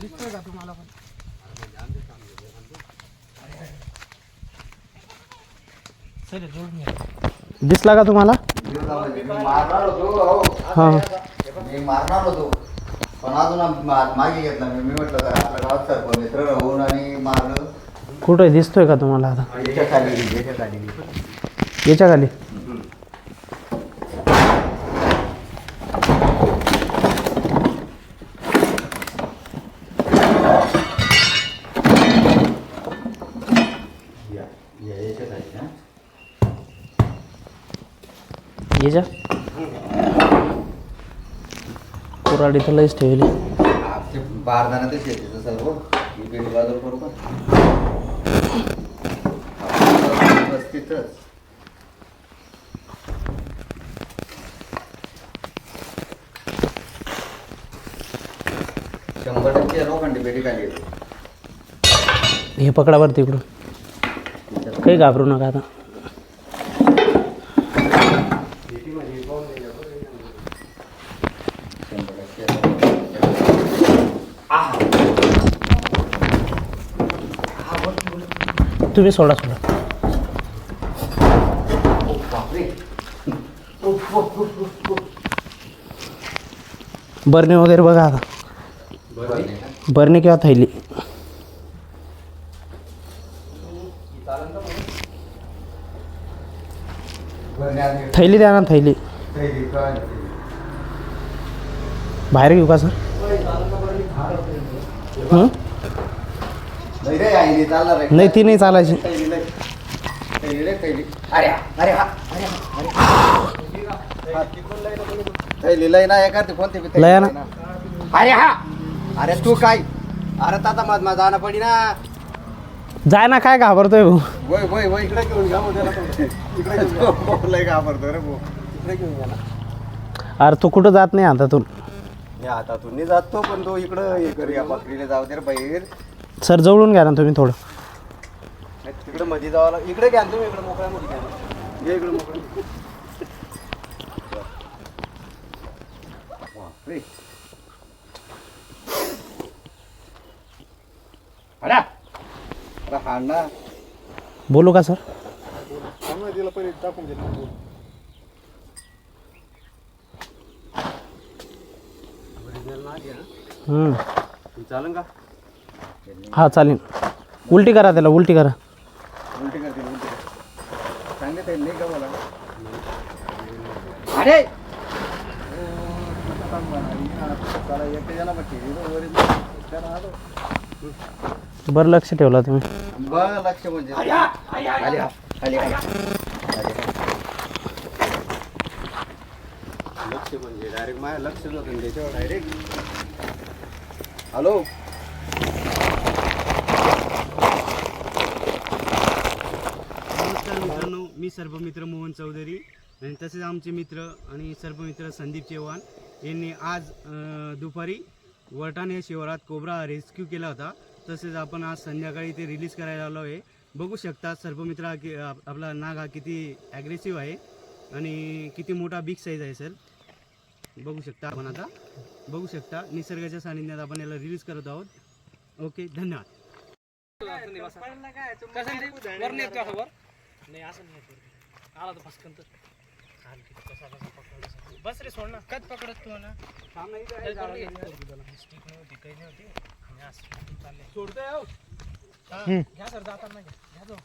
दिसतोय का तुम्हाला पण चल जोडून घ्या दिसला का तुम्हाला मारणार होतो हो. हाँ। मी मारणार होतो पण अजून आम- मागे घेतला मी मी म्हटलं का आपल्या गावात सरपंच मित्र राहून आणि मारलं कुठे दिसतोय का तुम्हाला आता याच्या खाली. याच्या खाली याच्या खाली. याच्या कुराडी तर लईच ठेवली. हा, बारदाना ते शेतीचं सर्व. तिथंच शंभर टक्के लोखंडी पेटी खाली येते. हे पकडा बरं तिकडून. काही घाबरू नका आता शंभर टक्के तुम्ही सोडा सोडा बरणी वगैरे बघा आता. बरणी किंवा थैली? थैली द्या ना थैली. बाहेर घेऊ का सर? नाही ती नाही चालायची. थैली लय. ना कोणते लय ना. अरे हा. अरे तू काय? अरे ताता माझ माझा जाणं पडी ना. जाय ना काय घाबरतोय भाऊ वय वय वय इकडे घेऊन जा मग त्याला. इकडे घेऊन जा. लय घाबरतो रे भाऊ इकडे घेऊन जा ना अरे तू कुठं जात नाही हातातून मी हातातून नाही जातो पण तो इकडं हे कर या बकरीला जाऊ दे रे बाहेर सर जवळून घ्या ना तुम्ही थोडं तिकडे मध्ये जावं लाग इकडे घ्या ना तुम्ही इकडे मोकळ्या मध्ये घ्या ना. घे इकडे मोकळ्या बापरे. हा ना बोलू का सर? तिला पहिले टाकून दे हं. चालन का? हा चालेल. उलटी करा त्याला उलटी करा. उलटी करते उलटी कर चांगले ते नाही का मला अरे! बरं लक्ष ठेवला तुम्ही. लक्ष म्हणजे. आली हा, आली, आली. लक्ष म्हणजे डायरेक्ट माझ्या लक्ष त्याच्यावर डायरेक्ट हॅलो नमस्कार मित्रांनो मी सर्पमित्र मोहन चौधरी आणि तसेच आमचे मित्र आणि सर्पमित्र संदीप चव्हाण यांनी आज अ, दुपारी वटाण या शिवारात कोबरा रेस्क्यू केला होता. तसेच आपण आज संध्याकाळी ते रिलीज करायला आलो आहे. बघू शकता सर्पमित्रा की कि आप- आपला नाग हा किती ॲग्रेसिव्ह आहे आणि किती मोठा बिग साईज आहे सर बघू शकता आपण आता. बघू शकता निसर्गाच्या सानिध्यात आपण याला रिलीज करत आहोत. ओके धन्यवाद. नाही असं नाही आला तर फसकन तर. खाल की कसा कसा पकडला बस रे सोड ना. कत पकडत तू ना स्टिक नव्हती काही नव्हती. आणि असं चालले. सोडतोय घ्या सर जाताना घ्या. घ्या जाऊ.